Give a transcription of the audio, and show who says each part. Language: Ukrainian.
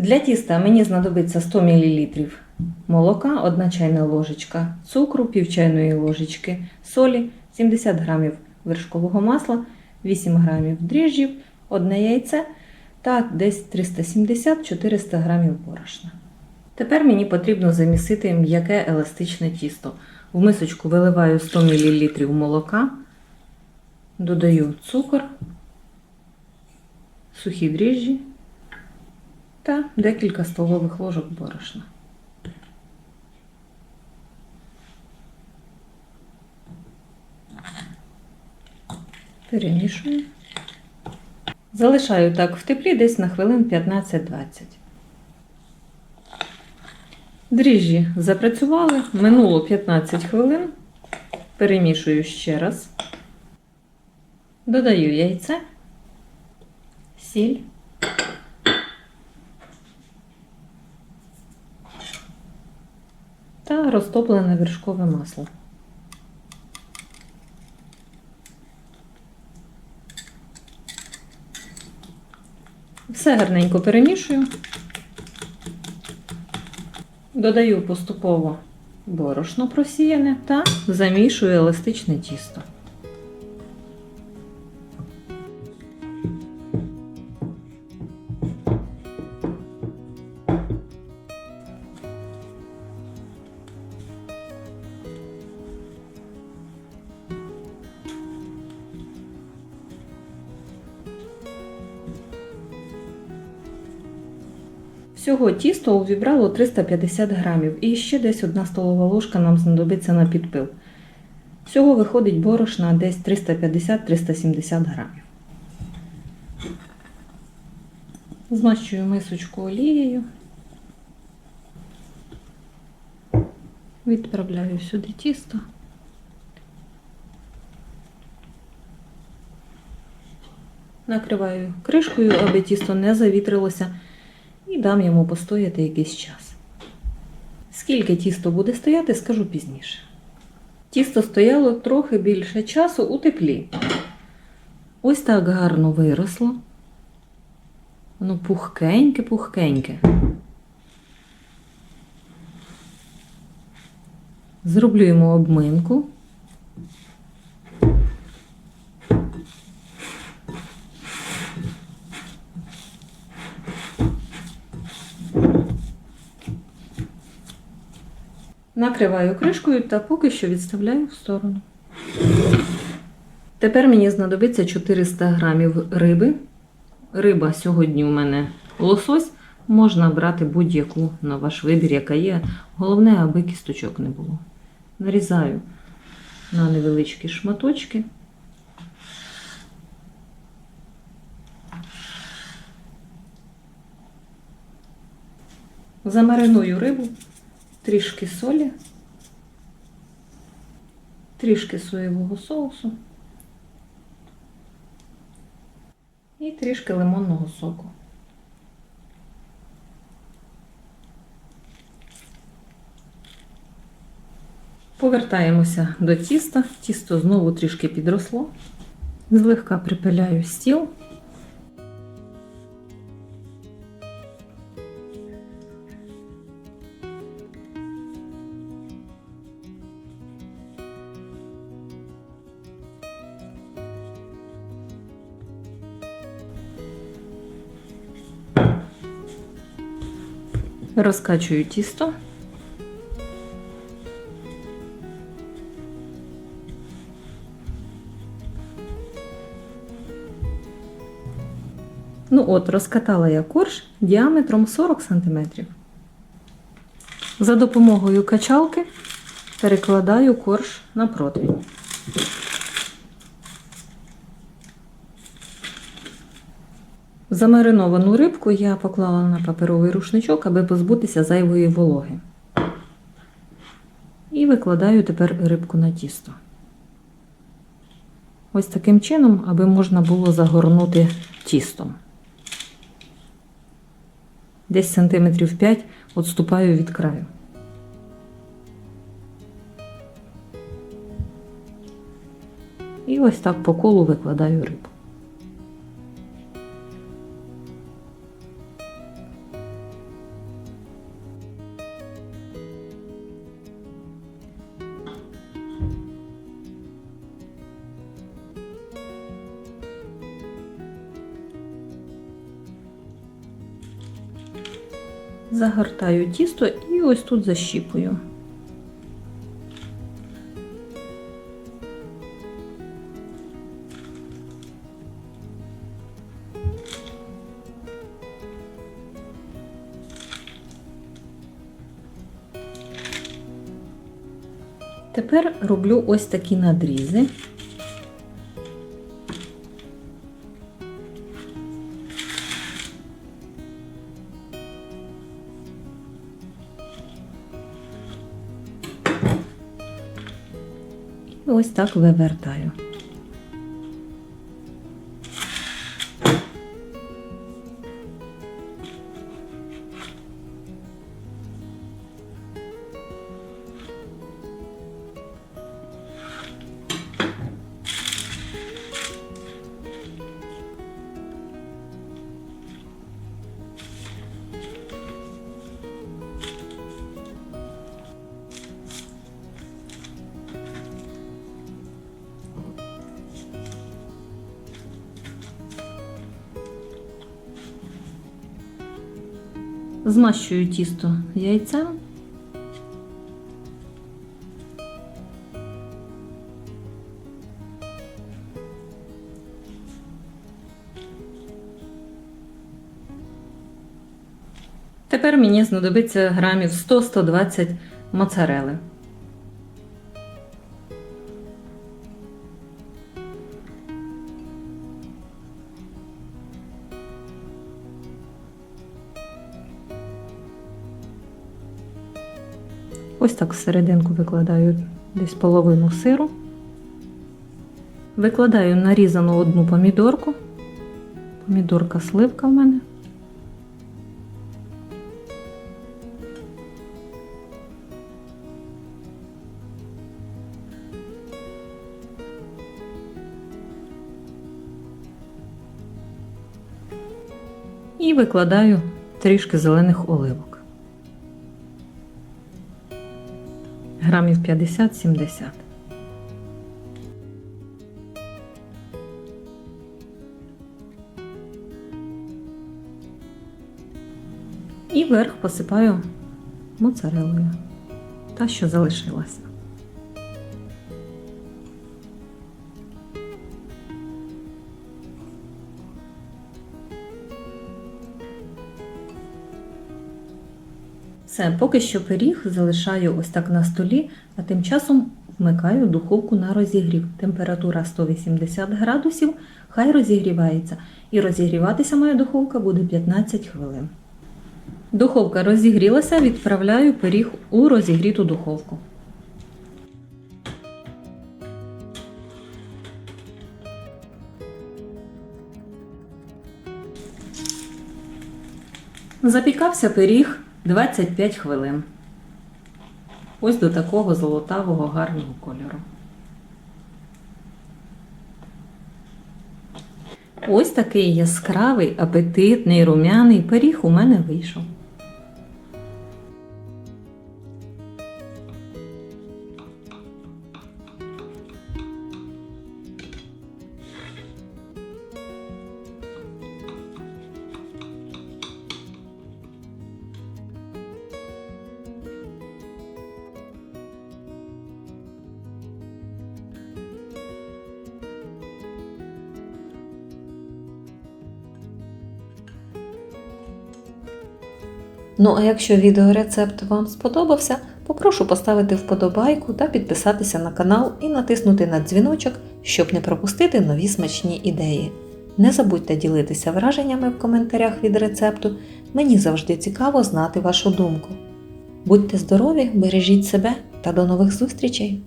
Speaker 1: Для тіста мені знадобиться 100 мл молока, 1 чайна ложечка цукру, пів чайної ложечки солі, 70 г вершкового масла, 8 г дріжджів, одне яйце та десь 370-400 г борошна. Тепер мені потрібно замісити м'яке еластичне тісто. В мисочку виливаю 100 мл молока, додаю цукор, сухі дріжджі та декілька столових ложок борошна. Перемішую. Залишаю так в теплі десь на хвилин 15-20. Дріжджі запрацювали, минуло 15 хвилин. Перемішую ще раз. Додаю яйце, сіль. Розтоплене вершкове масло. Все гарненько перемішую. Додаю поступово борошно просіяне та замішую еластичне тісто. Всього тісто увібрало 350 грамів і ще десь одна столова ложка нам знадобиться на підпил. Всього виходить борошна десь 350-370 грамів. Змащую мисочку олією. Відправляю сюди тісто. Накриваю кришкою, аби тісто не завітрилося і дам йому постояти якийсь час. Скільки тісто буде стояти, скажу пізніше. Тісто стояло трохи більше часу у теплі. Ось так гарно виросло. Воно пухкеньке-пухкеньке. Зроблю йому обминку. Накриваю кришкою та поки що відставляю в сторону. Тепер мені знадобиться 400 грамів риби. Риба сьогодні у мене лосось. Можна брати будь-яку на ваш вибір, яка є. Головне, аби кісточок не було. Нарізаю на невеличкі шматочки. Замариную рибу трішки солі, трішки соєвого соусу і трішки лимонного соку. Повертаємося до тіста. Тісто знову трішки підросло. Злегка припиляю стіл. Розкачую тісто. Ну от, розкатала я корж діаметром 40 см. За допомогою качалки перекладаю корж на противень. Замариновану рибку я поклала на паперовий рушничок, аби позбутися зайвої вологи. І викладаю тепер рибку на тісто. Ось таким чином, аби можна було загорнути тістом. Десь сантиметрів 5 відступаю від краю. І ось так по колу викладаю рибу. Загортаю тісто і ось тут защіпую. Тепер роблю ось такі надрізи. Ось так вивертаю. Змащую тісто яйцем. Тепер мені знадобиться грамів 100-120 моцарели. Ось так всерединку викладаю десь половину сиру. Викладаю нарізану одну помідорку. Помідорка сливка в мене. І викладаю трішки зелених оливок. Грамів 50-70. І верх посипаю моцарелою. Та, що залишилася. Все, поки що пиріг залишаю ось так на столі, а тим часом вмикаю духовку на розігрів. Температура 180 градусів, хай розігрівається. І розігріватися моя духовка буде 15 хвилин. Духовка розігрілася, відправляю пиріг у розігріту духовку. Запікався пиріг 25 хвилин. Ось до такого золотавого гарного кольору. Ось такий яскравий, апетитний, румяний пиріг у мене вийшов. Ну а якщо відеорецепт вам сподобався, попрошу поставити вподобайку та підписатися на канал і натиснути на дзвіночок, щоб не пропустити нові смачні ідеї. Не забудьте ділитися враженнями в коментарях від рецепту, мені завжди цікаво знати вашу думку. Будьте здорові, бережіть себе та до нових зустрічей!